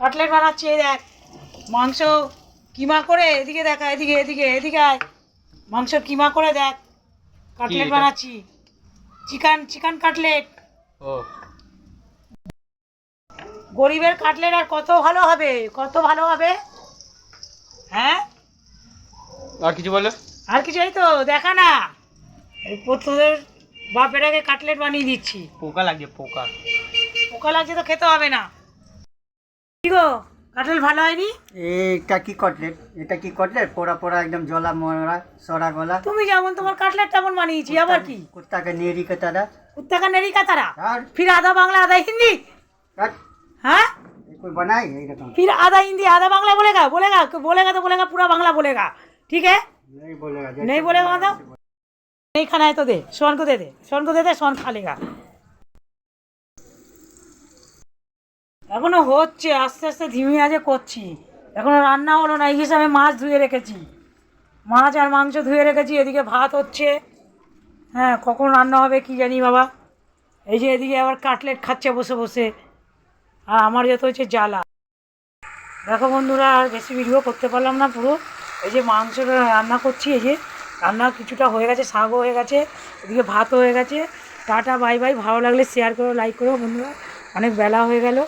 Cutlet বানাচ্ছি এই দেখ। মাংস কিমা করে? এদিকে দেখা এদিকে এদিকে এদিকে আয়। মাংস কিমা করে দেখ। কাটলেট বানাচ্ছি। Chicken chicken cutlet. ও। গরিবের কাটলেট আর কত ভালো হবে? কত ভালো হবে? হ্যাঁ? আর কিছু বলো? আর কিছু এই তো দেখা না। তোদের বাপের আগে কাটলেট বানিয়ে দিচ্ছি। পোকা লাগছে পোকা। পোকা লাগছে তো খেতে হবে না। কি গো কাটলেট ভালো হয়নি? এটা কি কটলেট? এটা কি কটলেট? পোড়া পোড়া একদম জলা মরা সরা গলা। তুমি যেমন তোমার কাটলেট তেমন বানিয়েছি আবার কি? কুত্তাকে নেরি কাতারা। কুত্তাকে নেরি কাতারা? আর? ফির আধা বাংলা আধা হিন্দি? बांग्ला आधा हिंदी कट हाँ ये कोई बनाए ये रकम फिर आधा हिंदी आधा बांग्ला बोलेगा बोलेगा बोलेगा तो बोलेगा पूरा बांग्ला बोलेगा ठीक है नहीं बोलेगा नहीं बोलेगा मतलब नहीं खाना है तो दे सोन को दे दे सोन को दे दे सोन खा लेगा এখনো হচ্ছে আস্তে আস্তে ধিমি আজে করছি এখনো রান্না হলো না এই হিসাবে মাছ ধুয়ে রেখেছি মাছ আর মাংস ধুয়ে রেখেছি এদিকে ভাত হচ্ছে হ্যাঁ কখন রান্না হবে কি জানি বাবা এই যে এদিকে আবার কাটলেট খাচ্ছে বসে বসে আর আমার যত হচ্ছে জ্বালা। দেখো বন্ধুরা, আর বেশি ভিডিও করতে পারলাম না পুরো। এই যে মাংসটা রান্না করছি, এই যে রান্না কিছুটা হয়ে গেছে, শাকও হয়ে গেছে, এদিকে ভাতও হয়ে গেছে। টাটা বাই বাই ভালো লাগলে শেয়ার করো লাইক করো বন্ধুরা। অনেক বেলা হয়ে গেল।